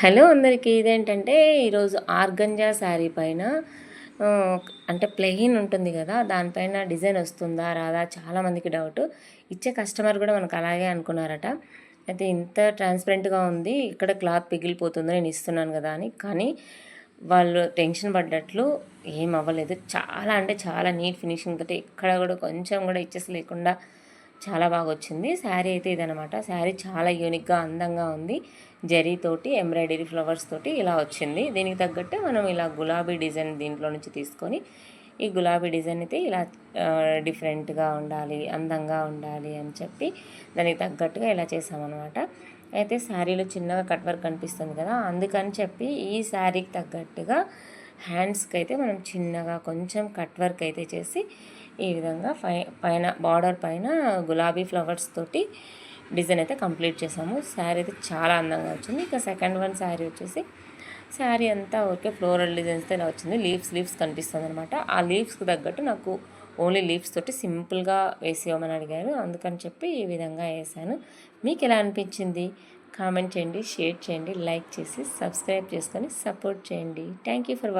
Hello అందరికీ. ఇదేంటంటే ఈరోజు ఆర్గంజా శారీ పైన అంటే ప్లెయిన్ ఉంటుంది కదా దానిపైన డిజైన్ వస్తుందా రాదా చాలామందికి డౌట్. ఇచ్చే కస్టమర్ కూడా మనకు అలాగే అనుకున్నారట. అయితే ఇంత ట్రాన్స్పరెంట్గా ఉంది ఇక్కడ క్లాత్ పిగిలిపోతుందో నేను ఇస్తున్నాను కదా అని. కానీ వాళ్ళు టెన్షన్ పడ్డట్లు ఏం అవ్వలేదు. చాలా అంటే చాలా నీట్ ఫినిషింగ్ తోటి ఎక్కడ కూడా కొంచెం కూడా ఇచ్చేసి లేకుండా చాలా బాగా వచ్చింది శారీ అయితే ఇదనమాట శారీ చాలా యూనిక్గా అందంగా ఉంది. జరీతోటి ఎంబ్రాయిడరీ ఫ్లవర్స్ తోటి ఇలా వచ్చింది. దీనికి తగ్గట్టు మనం ఇలా గులాబీ డిజైన్ దీంట్లో నుంచి తీసుకొని ఈ గులాబీ డిజైన్ అయితే ఇలా డిఫరెంట్గా ఉండాలి అందంగా ఉండాలి అని చెప్పి దానికి తగ్గట్టుగా ఇలా చేసామన్నమాట. అయితే శారీలో చిన్నగా కట్ వర్క్ కనిపిస్తుంది కదా అందుకని చెప్పి ఈ శారీకి తగ్గట్టుగా హ్యాండ్స్కి అయితే మనం చిన్నగా కొంచెం కట్ వర్క్ అయితే చేసి ఈ విధంగా పై పైన బార్డర్ పైన గులాబీ ఫ్లవర్స్ తోటి డిజైన్ అయితే కంప్లీట్ చేసాము. శారీ అయితే చాలా అందంగా వచ్చింది. ఇక సెకండ్ వన్ శారీ వచ్చేసి శారీ అంతా ఓకే ఫ్లోరల్ డిజైన్స్తో ఇలా వచ్చింది. లీవ్స్ లీవ్స్ కనిపిస్తుంది అనమాట ఆ లీవ్స్కి తగ్గట్టు నాకు ఓన్లీ లీవ్స్ తోటి సింపుల్గా వేసి అడిగారు. అందుకని చెప్పి ఈ విధంగా వేసాను. మీకు ఎలా అనిపించింది? కామెంట్ చేయండి షేర్ చేయండి లైక్ చేసి సబ్స్క్రైబ్ చేసుకొని సపోర్ట్ చేయండి. Thank you for